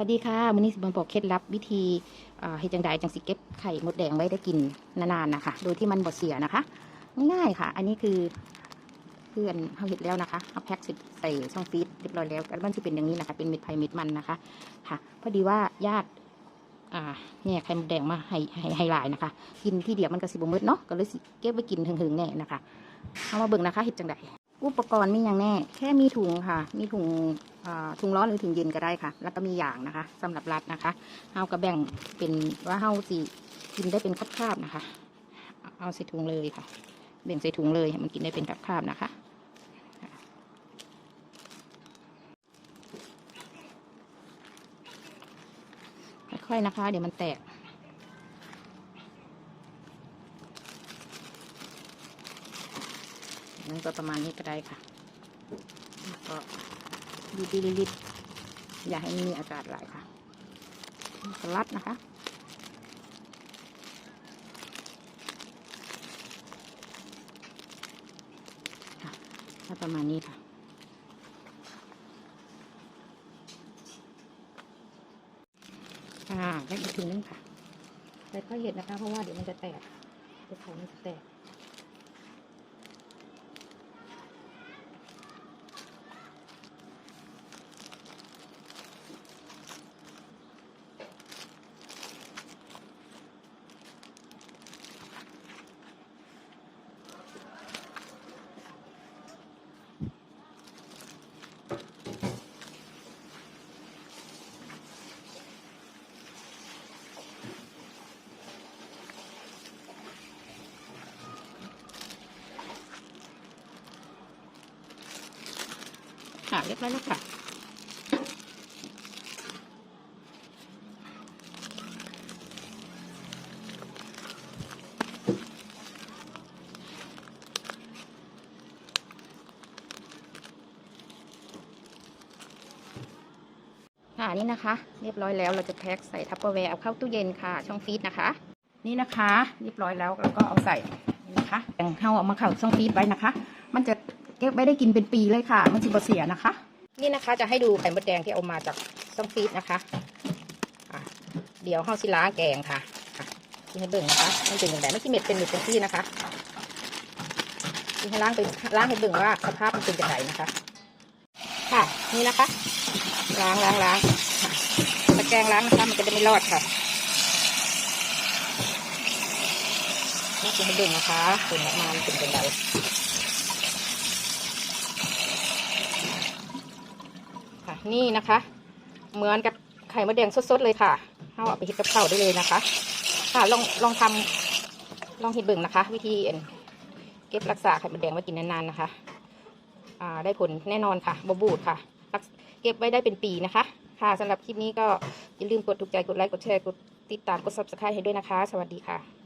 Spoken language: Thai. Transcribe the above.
วัสดีค่ะมื้อนี้สิมาบอกเคล็ดลับวิธีเฮ็ดจังไดจังสิเก็บไข่มดแดงไว้ได้กินนานๆนะคะ โดยที่มันบ่เสียนะคะง่ายๆค่ะ อันนี้คือเพื่อนเขาเห็ดแล้วนะคะเอาแพ็คใส่ช่องฟรีซเรียบร้อยแล้วมันจะเป็นอย่างนี้นะคะ เป็นเม็ดไผ่เม็ดมันนะคะ ค่ะ พอดีว่าญาติอ่าเนี่ยไข่มดแดงมาให้ให้ให้หลายนะคะ กินที่เดียวมันก็สิบ่หมดเนาะก็เลยเก็บไว้กินถึงๆแน่นะคะเอามาเบิ่งนะคะเฮ็ดจังไดอุปกรณ์มีอย่างแน่ แค่มีถุงค่ะ มีถุง ถุงร้อนหรือถุงเย็นก็ได้ค่ะ แล้วก็มีอย่างนะคะสำหรับรัดนะคะเฮาก็แบ่งเป็นว่าเฮาสิกินได้เป็นคาบๆนะคะ เอาใส่ถุงเลยค่ะแบ่งใส่ถุงเลยมันกินได้เป็นคาบๆนะคะค่อยๆนะคะ เดี๋ยวมันแตกนั่นก็ประมาณนี้ก็ได้ค่ะแล้วก็ดีดีลิดอย่าให้มีอากาศไหลค่ะสลัดนะคะค่ะประมาณนี้ค่ะอ่าได้อีกทีนึงค่ะแต่ก็เห็นนะคะ เพราะว่าเดี๋ยวมันจะแตกเดี๋ยวเขามันจะแตก ค่ะเรียบร้อยแล้วค่ะค่ะนี่นะคะ เรียบร้อยแล้วเราจะแพ็คใส่ทัพเปอร์แวร์เอาเข้าตู้เย็นค่ะ ช่องฟรีซนะคะ นี่นะคะ เรียบร้อยแล้วแล้วก็เอาใส่นะคะแบ่งเข้าเอามาเข้าช่องฟรีซไว้นะคะ มันจะ เก็บไว้ได้กินเป็นปีเลยค่ะ มันจะบ่เสียนะคะ นี่นะคะจะให้ดูไข่มดแดงที่เอามาจากช่องฟรีซนะคะะเดี๋ยวเข้าสิล้างแกงค่ะอะที่ให้เบิ่งนะคะมันเป็นอย่างไรไม่ใช่เม็ดเป็นเม็ดเป็นที่นะคะที่ให้ล้างไปล้างให้เบิ่งว่าสภาพมันเป็นอย่างไรนะคะ ค่ะนี่นะคะ ล้างล้างล้างค่ะตะแกรงล้างนะคะมันจะไม่รอดค่ะนี่คือให้เบิ่งนะคะเป็นออกมามันเป็นไร ค่ะ นี่นะคะ เหมือนกับไข่มดแดงสดๆเลยค่ะเอาเอาไปเฮ็ดกับข้าวได้เลยนะคะ ค่ะลองลองทำลองเห็ดเบิ่งนะคะ วิธีเก็บรักษาไข่มดแดงไว้กินนานๆนะคะอ่าได้ผลแน่นอนค่ะบบูดค่ะ เก็บไว้ได้เป็นปีนะคะ ค่ะสำหรับคลิปนี้ก็อย่าลืมกดถูกใจกดไลค์กดแชร์กดติดตามกด subscribe ให้ด้วยนะคะ สวัสดีค่ะ